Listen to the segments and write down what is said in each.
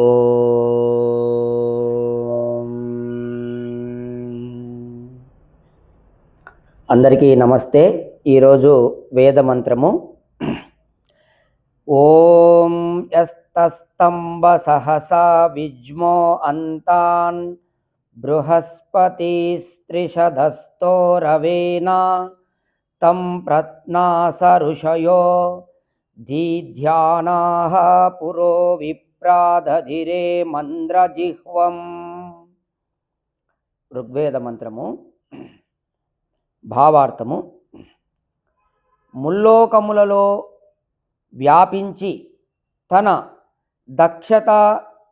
ఓ. అందరికీ నమస్తే. ఈరోజు వేద మంత్రము ఓం యస్తస్తంభ సహసా విజ్మో అంతాన్ బృహస్పతి స్త్రిషధస్తో రవేనా తం ప్రత్నాస ఋషయో దీధ్యానాః పురో విప్రాదధిరే మంద్రజిహ్వం. ఋగ్వేద మంత్రము భావార్థము ముల్లోకములలో వ్యాపించి తన దక్షత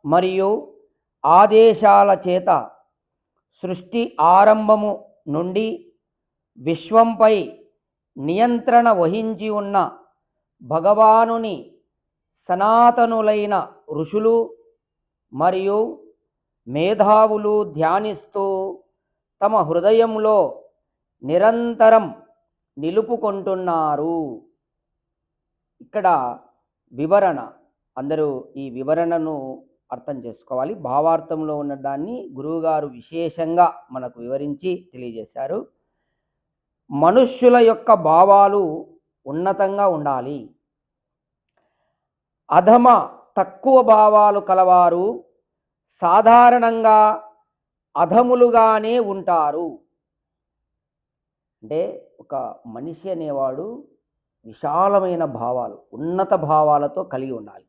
మరియు ఆదేశాల చేత సృష్టి ఆరంభము నుండి విశ్వంపై నియంత్రణ వహించి ఉన్న భగవానుని సనాతనులైన ఋషులు మరియు మేధావులు ధ్యానిస్తూ తమ హృదయంలో నిరంతరం నిలుపుకుంటున్నారు. ఇక్కడ వివరణ. అందరూ ఈ వివరణను అర్థం చేసుకోవాలి. భావార్థంలో ఉన్న దాన్ని గురువుగారు విశేషంగా మనకు వివరించి తెలియజేశారు. మనుష్యుల యొక్క భావాలు ఉన్నతంగా ఉండాలి. అధమ తక్కువ భావాలు కలవారు సాధారణంగా అధములుగానే ఉంటారు. అంటే ఒక మనిషి అనేవాడు విశాలమైన భావాలు ఉన్నత భావాలతో కలిగి ఉండాలి.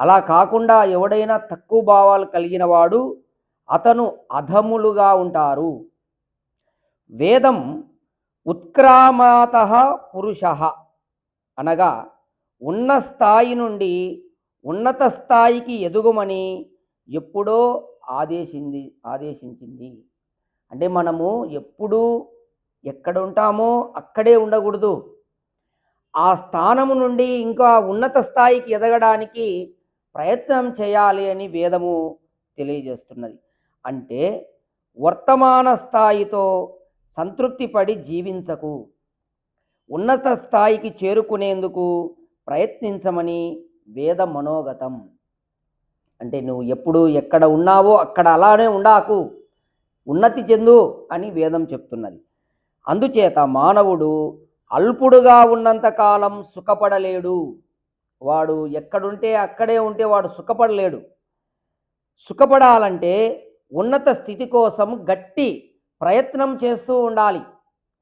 అలా కాకుండా ఎవడైనా తక్కువ భావాలు కలిగిన వాడు అతను అధములుగా ఉంటారు. వేదం ఉత్క్రామాత పురుష అనగా ఉన్న స్థాయి నుండి ఉన్నత స్థాయికి ఎదుగుమని ఎప్పుడో ఆదేశింది ఆదేశించింది. అంటే మనము ఎప్పుడు ఎక్కడ ఉంటామో అక్కడే ఉండకూడదు. ఆ స్థానము నుండి ఇంకా ఉన్నత స్థాయికి ఎదగడానికి ప్రయత్నం చేయాలి అని వేదము తెలియజేస్తున్నది. అంటే వర్తమాన స్థాయితో సంతృప్తి పడి జీవించకు. ఉన్నత స్థాయికి చేరుకునేందుకు ప్రయత్నించమని వేద మనోగతం. అంటే నువ్వు ఎప్పుడు ఎక్కడ ఉన్నావో అక్కడ అలానే ఉండాకు. ఉన్నతి చెందు అని వేదం చెప్తున్నది. అందుచేత మానవుడు అల్పుడుగా ఉన్నంతకాలం సుఖపడలేడు. వాడు ఎక్కడుంటే అక్కడే ఉంటే వాడు సుఖపడలేడు. సుఖపడాలంటే ఉన్నత స్థితి కోసం గట్టి ప్రయత్నం చేస్తూ ఉండాలి.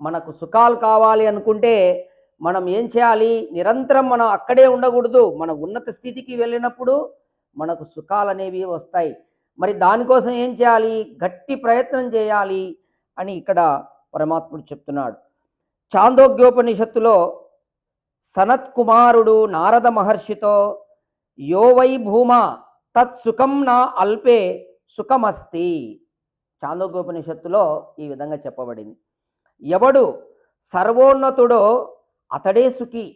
మనకు సుఖాలు కావాలి అనుకుంటే మనం ఏం చేయాలి? నిరంతరం మనం అక్కడే ఉండకూడదు. మన ఉన్నత స్థితికి వెళ్ళినప్పుడు మనకు సుఖాలు అనేవి వస్తాయి. మరి దానికోసం ఏం చేయాలి? గట్టి ప్రయత్నం చేయాలి అని ఇక్కడ పరమాత్ముడు చెప్తున్నాడు. చాందోగ్యోపనిషత్తులో సనత్ కుమారుడు నారద మహర్షితో యో వై భూమ తత్సుఖం నా అల్పే సుఖమస్తి. చాందోగ్యోపనిషత్తులో ఈ విధంగా చెప్పబడింది. ఎవడు సర్వోన్నతుడో అతడే సుఖి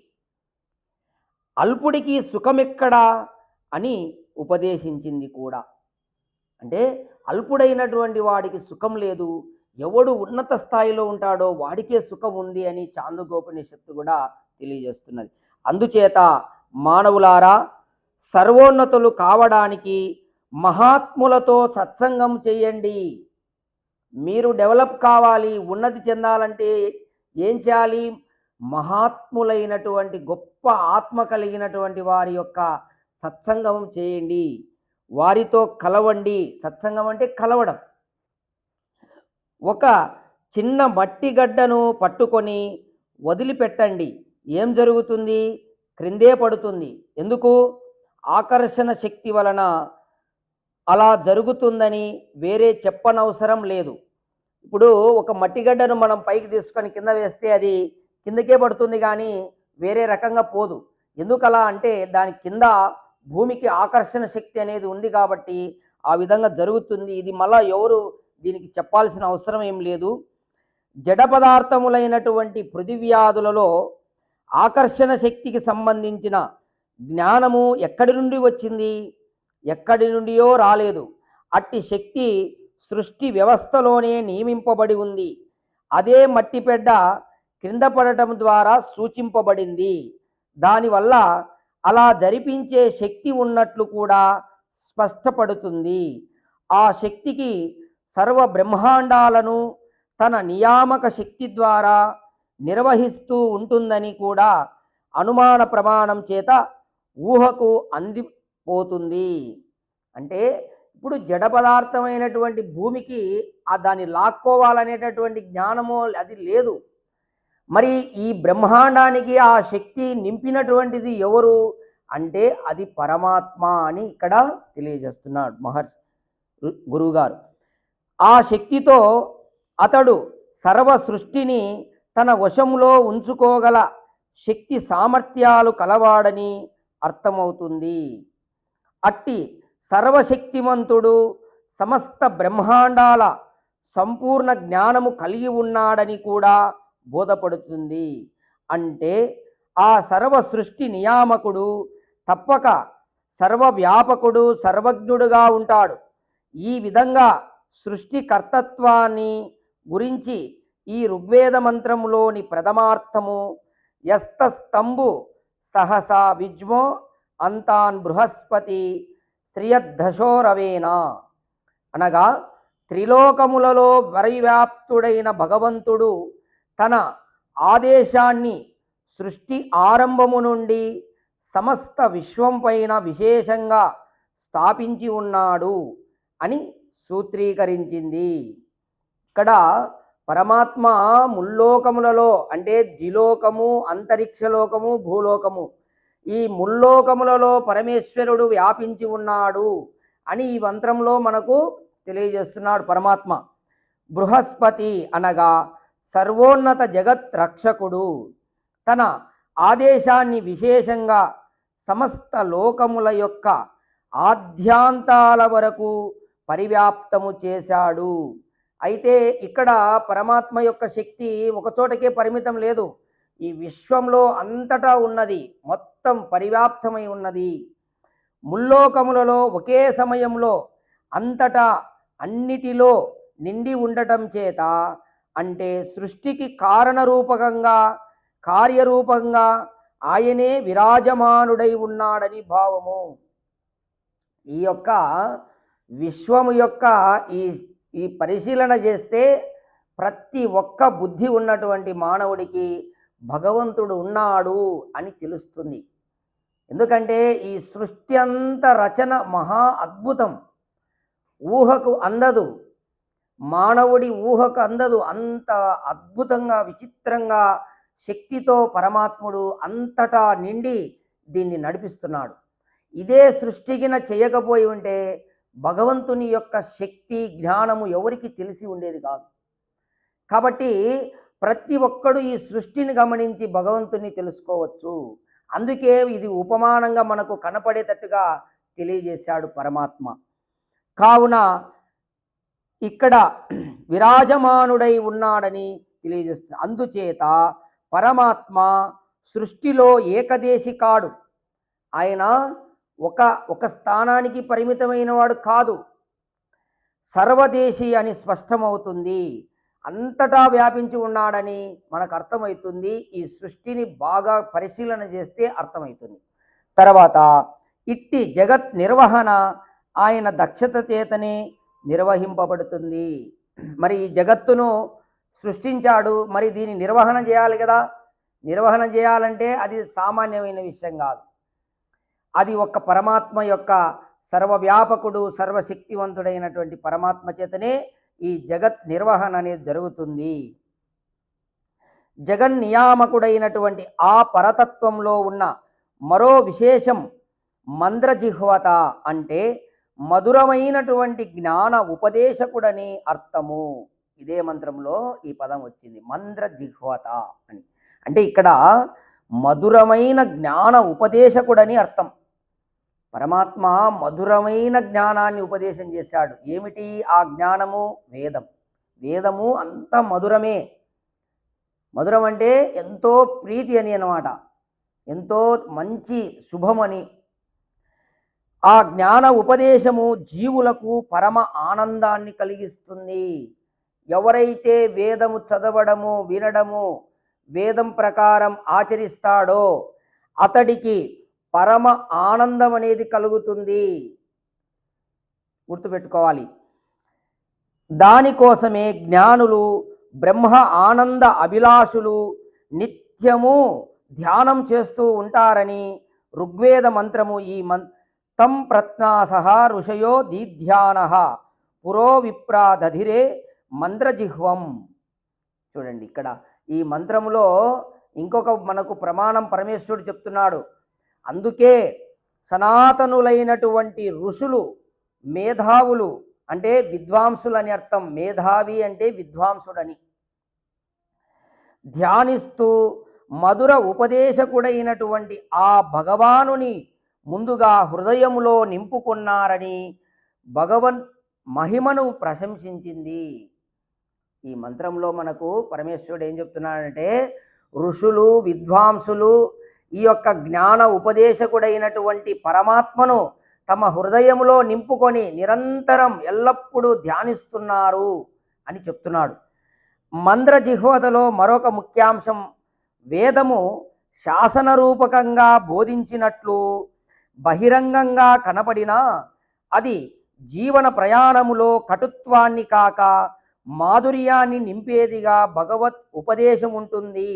అల్పుడికి సుఖమెక్కడా అని ఉపదేశించింది కూడా. అంటే అల్పుడైనటువంటి వాడికి సుఖం లేదు. ఎవడు ఉన్నత స్థాయిలో ఉంటాడో వాడికే సుఖం ఉంది అని చాందోగోపనిషత్తు కూడా తెలియజేస్తున్నది. అందుచేత మానవులారా సర్వోన్నతులు కావడానికి మహాత్ములతో సత్సంగం చేయండి. మీరు డెవలప్ కావాలి ఉన్నతి చెందాలంటే ఏం చేయాలి? మహాత్ములైనటువంటి గొప్ప ఆత్మ కలిగినటువంటి వారి యొక్క సత్సంగం చేయండి. వారితో కలవండి. సత్సంగం అంటే కలవడం. ఒక చిన్న మట్టి గడ్డను పట్టుకొని వదిలిపెట్టండి. ఏం జరుగుతుంది? క్రిందే పడుతుంది. ఎందుకు? ఆకర్షణ శక్తి వలన అలా జరుగుతుందని వేరే చెప్పనవసరం లేదు. ఇప్పుడు ఒక మట్టిగడ్డను మనం పైకి తీసుకొని కింద వేస్తే అది కిందకే పడుతుంది కానీ వేరే రకంగా పోదు. ఎందుకలా అంటే దాని కింద భూమికి ఆకర్షణ శక్తి అనేది ఉంది కాబట్టి ఆ విధంగా జరుగుతుంది. ఇది మళ్ళా ఎవరు దీనికి చెప్పాల్సిన అవసరం ఏం లేదు. జడ పదార్థములైనటువంటి పృథివ్యాధులలో ఆకర్షణ శక్తికి సంబంధించిన జ్ఞానము ఎక్కడి నుండి వచ్చింది? ఎక్కడి నుండియో రాలేదు. అట్టి శక్తి సృష్టి వ్యవస్థలోనే నియమింపబడి ఉంది. అదే మట్టిపెడ్డ క్రింద పడటం ద్వారా సూచింపబడింది. దానివల్ల అలా జరిపించే శక్తి ఉన్నట్లు కూడా స్పష్టపడుతుంది. ఆ శక్తికి సర్వ బ్రహ్మాండాలను తన నియామక శక్తి ద్వారా నిర్వహిస్తూ ఉంటుందని కూడా అనుమాన ప్రమాణం చేత ఊహకు అందిపోతుంది. అంటే ఇప్పుడు జడ పదార్థమైనటువంటి భూమికి ఆ దాన్ని లాక్కోవాలనేటటువంటి జ్ఞానము అది లేదు. మరి ఈ బ్రహ్మాండానికి ఆ శక్తి నింపినటువంటిది ఎవరు? అంటే అది పరమాత్మ అని ఇక్కడ తెలియజేస్తున్నాడు మహర్షి గురువుగారు. ఆ శక్తితో అతడు సర్వ సృష్టిని తన వశంలో ఉంచుకోగల శక్తి సామర్థ్యాలు కలవాడని అర్థమవుతుంది. అట్టి సర్వశక్తిమంతుడు సమస్త బ్రహ్మాండాల సంపూర్ణ జ్ఞానము కలిగి ఉన్నాడని కూడా బోధపడుతుంది అంటే ఆ సర్వ సృష్టి నియామకుడు తప్పక సర్వవ్యాపకుడు సర్వజ్ఞుడుగా ఉంటాడు. ఈ విధంగా సృష్టికర్తత్వాన్ని గురించి ఈ ఋగ్వేద మంత్రములోని ప్రథమార్థము యస్తస్తంభు సహసా విజ్మో అంతాన్ బృహస్పతి శ్రియద్ధశోరవేనా అనగా త్రిలోకములలో పరివ్యాప్తుడైన భగవంతుడు తన ఆదేశాన్ని సృష్టి ఆరంభము నుండి సమస్త విశ్వం పైన విశేషంగా స్థాపించి ఉన్నాడు అని సూత్రీకరించింది. ఇక్కడ పరమాత్మ ముల్లోకములలో అంటే ద్విలోకము అంతరిక్షలోకము భూలోకము ఈ ముల్లోకములలో పరమేశ్వరుడు వ్యాపించి ఉన్నాడు అని ఈ మంత్రంలో మనకు తెలియజేస్తున్నాడు పరమాత్మ. బృహస్పతి అనగా సర్వోన్నత జగత్ రక్షకుడు. తన ఆదేశాన్ని విశేషంగా సమస్త లోకముల యొక్క ఆద్యాంతాల వరకు పరివ్యాప్తము చేశాడు. అయితే ఇక్కడ పరమాత్మ యొక్క శక్తి ఒక చోటకే పరిమితం లేదు. ఈ విశ్వంలో అంతటా ఉన్నది మొత్తం పరివ్యాప్తమై ఉన్నది. ముల్లోకములలో ఒకే సమయంలో అంతటా అన్నిటిలో నిండి ఉండటం చేత అంటే సృష్టికి కారణరూపకంగా కార్యరూపంగా ఆయనే విరాజమానుడై ఉన్నాడని భావము. ఈ యొక్క విశ్వము యొక్క ఈ ఈ పరిశీలన చేస్తే ప్రతి ఒక్క బుద్ధి ఉన్నటువంటి మానవుడికి భగవంతుడు ఉన్నాడు అని తెలుస్తుంది. ఎందుకంటే ఈ సృష్టి అంత రచన మహా అద్భుతం. ఊహకు అందదు. మానవుడి ఊహకు అందదు. అంత అద్భుతంగా విచిత్రంగా శక్తితో పరమాత్ముడు అంతటా నిండి దీన్ని నడిపిస్తున్నాడు. ఇదే సృష్టికిన చేయకపోయి ఉంటే భగవంతుని యొక్క శక్తి జ్ఞానము ఎవరికి తెలిసి ఉండేది కాదు. కాబట్టి ప్రతి ఒక్కడు ఈ సృష్టిని గమనించి భగవంతుని తెలుసుకోవచ్చు. అందుకే ఇది ఉపమానంగా మనకు కనపడేటట్టుగా తెలియజేశాడు పరమాత్మ. కావున ఇక్కడ విరాజమానుడై ఉన్నాడని తెలియజేస్తుంది. అందుచేత పరమాత్మ సృష్టిలో ఏకదేశి కాడు. ఆయన ఒక ఒక స్థానానికి పరిమితమైన వాడు కాదు. సర్వదేశీ అని స్పష్టమవుతుంది. అంతటా వ్యాపించి ఉన్నాడని మనకు అర్థమవుతుంది. ఈ సృష్టిని బాగా పరిశీలన చేస్తే అర్థమవుతుంది. తర్వాత ఇట్టి జగత్ నిర్వహణ ఆయన దక్షత చేతనే నిర్వహింపబడుతుంది. మరి ఈ జగత్తును సృష్టించాడు. మరి దీని నిర్వహణ చేయాలి కదా. నిర్వహణ చేయాలంటే అది సామాన్యమైన విషయం కాదు. అది ఒక పరమాత్మ యొక్క సర్వవ్యాపకుడు సర్వశక్తివంతుడైనటువంటి పరమాత్మ చేతనే ఈ జగత్ నిర్వహణ అనేది జరుగుతుంది. జగన్నియామకుడైనటువంటి ఆ పరతత్వంలో ఉన్న మరో విశేషం మంద్రజిహ్వత అంటే మధురమైనటువంటి జ్ఞాన ఉపదేశకుడని అర్థము. ఇదే మంత్రంలో ఈ పదం వచ్చింది. మంద్రజిహ్వత అని. అంటే ఇక్కడ మధురమైన జ్ఞాన ఉపదేశకుడని అర్థం. పరమాత్మ మధురమైన జ్ఞానాన్ని ఉపదేశం చేశాడు. ఏమిటి ఆ జ్ఞానము? వేదం. వేదము అంత మధురమే. మధురం అంటే ఎంతో ప్రీతి అని అన్నమాట. ఎంతో మంచి శుభమని. ఆ జ్ఞాన ఉపదేశము జీవులకు పరమ ఆనందాన్ని కలిగిస్తుంది. ఎవరైతే వేదము చదవడము వినడము వేదం ప్రకారం ఆచరిస్తాడో అతడికి పరమ ఆనందం అనేది కలుగుతుంది. గుర్తుపెట్టుకోవాలి. దానికోసమే జ్ఞానులు బ్రహ్మ ఆనంద అభిలాషులు నిత్యము ధ్యానం చేస్తూ ఉంటారని ఋగ్వేద మంత్రము ఈ మం తం ప్రత్నాసహ ఋషయో దీధ్యాన పురో విప్రా దధిరే మంత్రజిహ్వం చూడండి ఇక్కడ ఈ మంత్రములో ఇంకొక మనకు ప్రమాణం పరమేశ్వరుడు చెప్తున్నాడు. అందుకే సనాతనులైనటువంటి ఋషులు మేధావులు అంటే విద్వాంసులు అని అర్థం. మేధావి అంటే విద్వాంసుడని. ధ్యానిస్తూ మధుర ఉపదేశకుడైనటువంటి ఆ భగవానుని ముందుగా హృదయములో నింపుకున్నారని భగవన్ మహిమను ప్రశంసించింది. ఈ మంత్రంలో మనకు పరమేశ్వరుడు ఏం చెప్తున్నాడంటే ఋషులు విద్వాంసులు ఈ యొక్క జ్ఞాన ఉపదేశకుడైనటువంటి పరమాత్మను తమ హృదయములో నింపుకొని నిరంతరం ఎల్లప్పుడూ ధ్యానిస్తున్నారు అని చెప్తున్నాడు. మంద్రజిహ్వతలో మరొక ముఖ్యాంశం వేదము శాసన రూపకంగా బోధించినట్లు బహిరంగంగా కనపడినా అది జీవన ప్రయాణములో కటుత్వాన్ని కాక మాధుర్యాన్ని నింపేదిగా భగవత్ ఉపదేశం ఉంటుంది.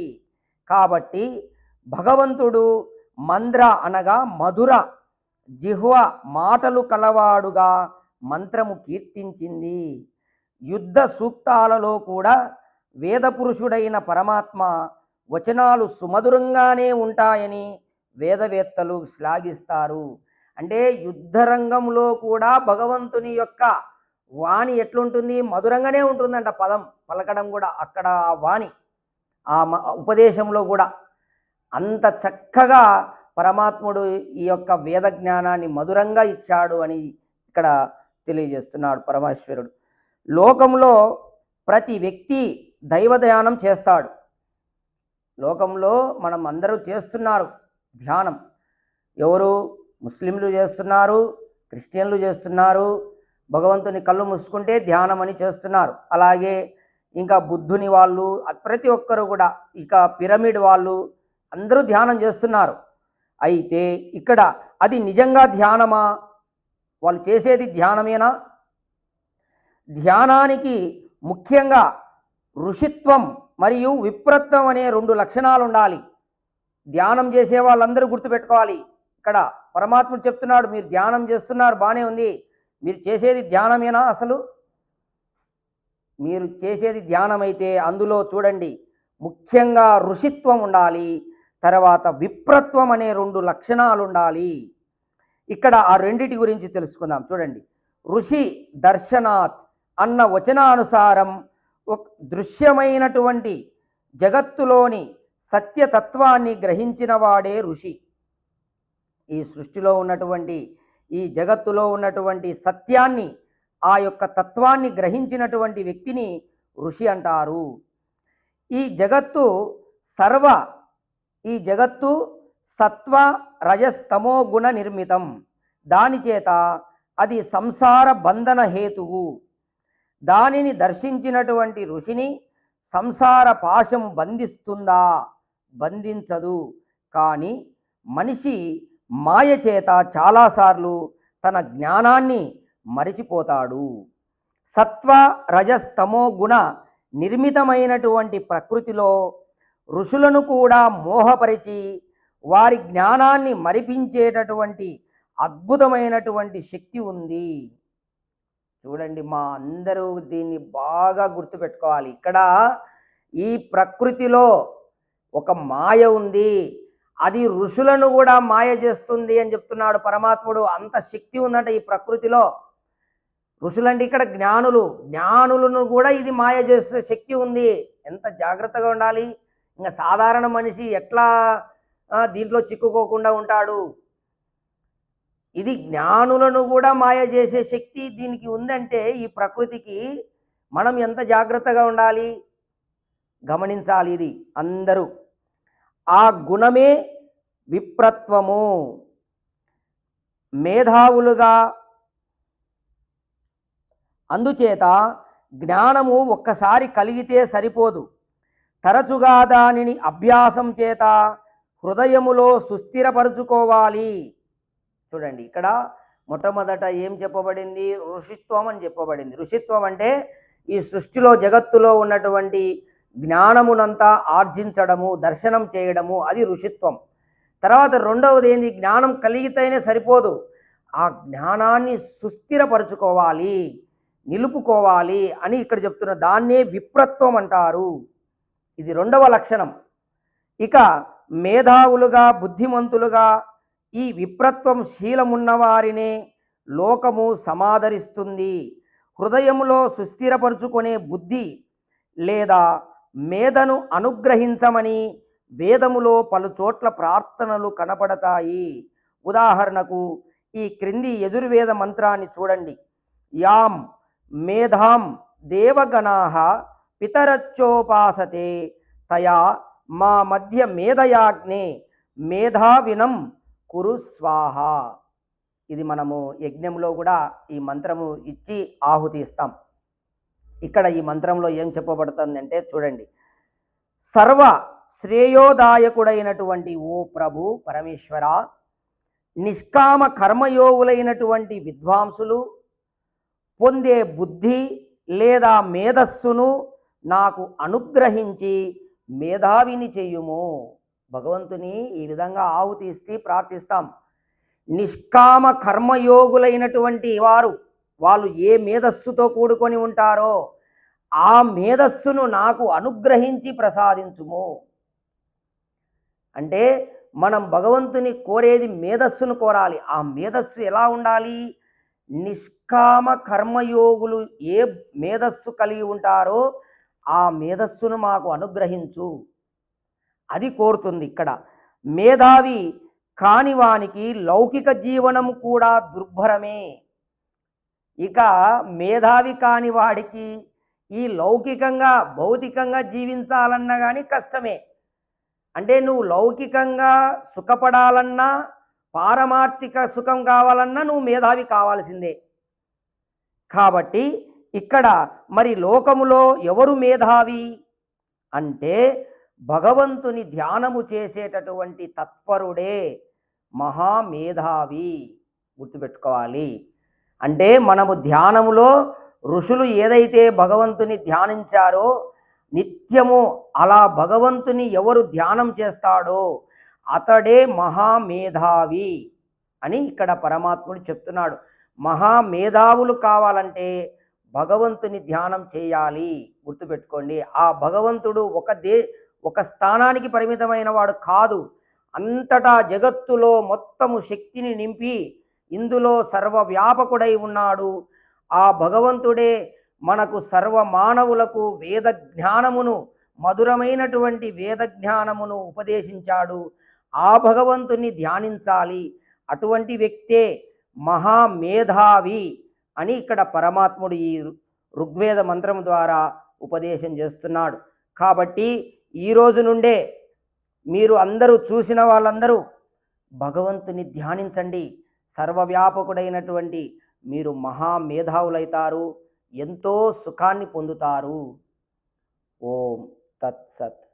కాబట్టి భగవంతుడు మంద్ర అనగా మధుర జిహ్వ మాటలు కలవాడుగా మంత్రము కీర్తించింది. యుద్ధ సూక్తాలలో కూడా వేదపురుషుడైన పరమాత్మ వచనాలు సుమధురంగానే ఉంటాయని వేదవేత్తలు శ్లాఘిస్తారు. అంటే యుద్ధరంగంలో కూడా భగవంతుని యొక్క వాణి ఎట్లుంటుంది? మధురంగానే ఉంటుందంట పదం పలకడం కూడా అక్కడ ఆ వాణి ఆ మ- ఉపదేశంలో కూడా. అంత చక్కగా పరమాత్ముడు ఈ యొక్క వేద జ్ఞానాన్ని మధురంగా ఇచ్చాడు అని ఇక్కడ తెలియజేస్తున్నాడు పరమేశ్వరుడు. లోకంలో ప్రతి వ్యక్తి దైవ ధ్యానం చేస్తాడు. లోకంలో మనం అందరూ చేస్తున్నారు. ధ్యానం. ఎవరు ముస్లింలు చేస్తున్నారు క్రిస్టియన్లు చేస్తున్నారు భగవంతుని కళ్ళు మూసుకుంటే ధ్యానం అని చేస్తున్నారు. అలాగే ఇంకా బుద్ధుని వాళ్ళు ప్రతి ఒక్కరు కూడా ఇక పిరమిడ్ వాళ్ళు అందరూ ధ్యానం చేస్తున్నారు. అయితే ఇక్కడ అది నిజంగా ధ్యానమా? వాళ్ళు చేసేది ధ్యానమేనా? ధ్యానానికి ముఖ్యంగా ఋషిత్వం మరియు విప్రత్వం అనే రెండు లక్షణాలు ఉండాలి ధ్యానం చేసే వాళ్ళందరూ గుర్తుపెట్టుకోవాలి. ఇక్కడ పరమాత్ముడు చెప్తున్నాడు మీరు ధ్యానం చేస్తున్నారు బాగానే ఉంది. మీరు చేసేది ధ్యానమేనా అసలు? మీరు చేసేది ధ్యానమైతే అందులో చూడండి ముఖ్యంగా ఋషిత్వం ఉండాలి తర్వాత విప్రత్వం అనే రెండు లక్షణాలు ఉండాలి ఇక్కడ ఆ రెండిటి గురించి తెలుసుకుందాం. చూడండి ఋషి దర్శనాత్ అన్న వచనానుసారం ఒక దృశ్యమైనటువంటి జగత్తులోని సత్యతత్వాన్ని గ్రహించిన వాడే ఋషి. ఈ సృష్టిలో ఉన్నటువంటి ఈ జగత్తులో ఉన్నటువంటి సత్యాన్ని ఆ యొక్క తత్వాన్ని గ్రహించినటువంటి వ్యక్తిని ఋషి అంటారు. ఈ జగత్తు సర్వ ఈ జగత్తు సత్వ రజస్తమో గుణ నిర్మితం. దానిచేత అది సంసార బంధన హేతువు. దానిని దర్శించినటువంటి ఋషిని సంసార పాశం బంధిస్తుందా? బంధించదు. కానీ మనిషి మాయ చేత చాలాసార్లు తన జ్ఞానాన్ని మరిచిపోతాడు. సత్వ రజస్తమో గుణ నిర్మితమైనటువంటి ప్రకృతిలో ఋషులను కూడా మోహపరిచి వారి జ్ఞానాన్ని మరిపించేటటువంటి అద్భుతమైనటువంటి శక్తి ఉంది. చూడండి మా అందరూ దీన్ని బాగా గుర్తుపెట్టుకోవాలి. ఇక్కడ ఈ ప్రకృతిలో ఒక మాయ ఉంది. అది ఋషులను కూడా మాయ చేస్తుంది అని చెప్తున్నాడు పరమాత్ముడు. అంత శక్తి ఉందంట ఈ ప్రకృతిలో. ఋషులంటే ఇక్కడ జ్ఞానులు. జ్ఞానులను కూడా ఇది మాయ చేసే శక్తి ఉంది. ఎంత జాగ్రత్తగా ఉండాలి. ఇంకా సాధారణ మనిషి ఎట్లా దీంట్లో చిక్కుకోకుండా ఉంటాడు. ఇది జ్ఞానులను కూడా మాయ చేసే శక్తి దీనికి ఉందంటే ఈ ప్రకృతికి మనం ఎంత జాగ్రత్తగా ఉండాలి? గమనించాలి ఇది అందరూ. ఆ గుణమే విప్రత్వము. మేధావులుగా. అందుచేత జ్ఞానము ఒక్కసారి కలిగితే సరిపోదు. తరచుగా దానిని అభ్యాసం చేత హృదయములో సుస్థిరపరుచుకోవాలి. చూడండి ఇక్కడ మొట్టమొదట ఏం చెప్పబడింది? ఋషిత్వం అని చెప్పబడింది. ఋషిత్వం అంటే ఈ సృష్టిలో జగత్తులో ఉన్నటువంటి జ్ఞానమునంతా ఆర్జించడము దర్శనం చేయడము అది ఋషిత్వం. తర్వాత రెండవది ఏంది? జ్ఞానం కలిగితేనే సరిపోదు. ఆ జ్ఞానాన్ని సుస్థిరపరచుకోవాలి నిలుపుకోవాలి అని ఇక్కడ చెప్తున్న దాన్నే విప్రత్వం అంటారు. ఇది రెండవ లక్షణం. ఇక మేధావులుగా బుద్ధిమంతులుగా ఈ విప్రత్వం శీలమున్నవారినే లోకము సమాదరిస్తుంది. హృదయములో సుస్థిరపరుచుకునే బుద్ధి లేదా మేధను అనుగ్రహించమని వేదములో పలుచోట్ల ప్రార్థనలు కనపడతాయి. ఉదాహరణకు ఈ క్రింది యజుర్వేద మంత్రాన్ని చూడండి. యాం మేధాం దేవగణాహ పితరచ్చోపాసతే తయా మా మధ్య మేధయాగ్నే మేధావినం కురు స్వాహ. ఇది మనము యజ్ఞంలో కూడా ఈ మంత్రము ఇచ్చి ఆహుతి ఇస్తాం ఇక్కడ ఈ మంత్రంలో ఏం చెప్పబడుతుందంటే చూడండి. సర్వ శ్రేయోదాయకుడైనటువంటి ఓ ప్రభు పరమేశ్వర నిష్కామ కర్మయోగులైనటువంటి విద్వాంసులు పొందే బుద్ధి లేదా మేధస్సును నాకు అనుగ్రహించి మేధావిని చేయుము. భగవంతుని ఈ విధంగా ఆహుతి ఇస్తే ప్రార్థిస్తాం. నిష్కామ కర్మయోగులైనటువంటి వారు వాళ్ళు ఏ మేధస్సుతో కూడుకొని ఉంటారో ఆ మేధస్సును నాకు అనుగ్రహించి ప్రసాదించుము. అంటే మనం భగవంతుని కోరేది మేధస్సును కోరాలి. ఆ మేధస్సు ఎలా ఉండాలి? నిష్కామ కర్మయోగులు ఏ మేధస్సు కలిగి ఉంటారో ఆ మేధస్సును మాకు అనుగ్రహించు. అది కోరుతుంది ఇక్కడ. మేధావి కానివానికి లౌకిక జీవనం కూడా దుర్భరమే. ఇక మేధావి కాని వాడికి ఈ లౌకికంగా భౌతికంగా జీవించాలన్నా కానీ కష్టమే. అంటే నువ్వు లౌకికంగా సుఖపడాలన్నా పారమార్థిక సుఖం కావాలన్నా నువ్వు మేధావి కావాల్సిందే. కాబట్టి ఇక్కడ మరి లోకములో ఎవరు మేధావి? అంటే భగవంతుని ధ్యానము చేసేటటువంటి తత్పరుడే మహామేధావి. గుర్తుపెట్టుకోవాలి. అంటే మనము ధ్యానములో ఋషులు ఏదైతే భగవంతుని ధ్యానించారో నిత్యము అలా భగవంతుని ఎవరు ధ్యానం చేస్తాడో అతడే మహామేధావి అని ఇక్కడ పరమాత్ముడు చెప్తున్నాడు. మహామేధావులు కావాలంటే భగవంతుని ధ్యానం చేయాలి. గుర్తుపెట్టుకోండి. ఆ భగవంతుడు ఒక దే ఒక స్థానానికి పరిమితమైన వాడు కాదు. అంతటా జగత్తులో మొత్తము శక్తిని నింపి ఇందులో సర్వవ్యాపకుడై ఉన్నాడు. ఆ భగవంతుడే మనకు సర్వ మానవులకు వేద జ్ఞానమును మధురమైనటువంటి వేద జ్ఞానమును ఉపదేశించాడు. ఆ భగవంతుని ధ్యానించాలి. అటువంటి వ్యక్తే మహామేధావి అని ఇక్కడ పరమాత్ముడు ఈ ఋగ్వేద మంత్రం ద్వారా ఉపదేశం చేస్తున్నాడు. కాబట్టి ఈ రోజు నుండే మీరు అందరూ చూసిన వాళ్ళందరూ భగవంతుని ధ్యానించండి. సర్వవ్యాపకుడైనటువంటి మీరు మహామేధావులైతారు. ఎంతో సుఖాన్ని పొందుతారు. ఓం తత్సత్.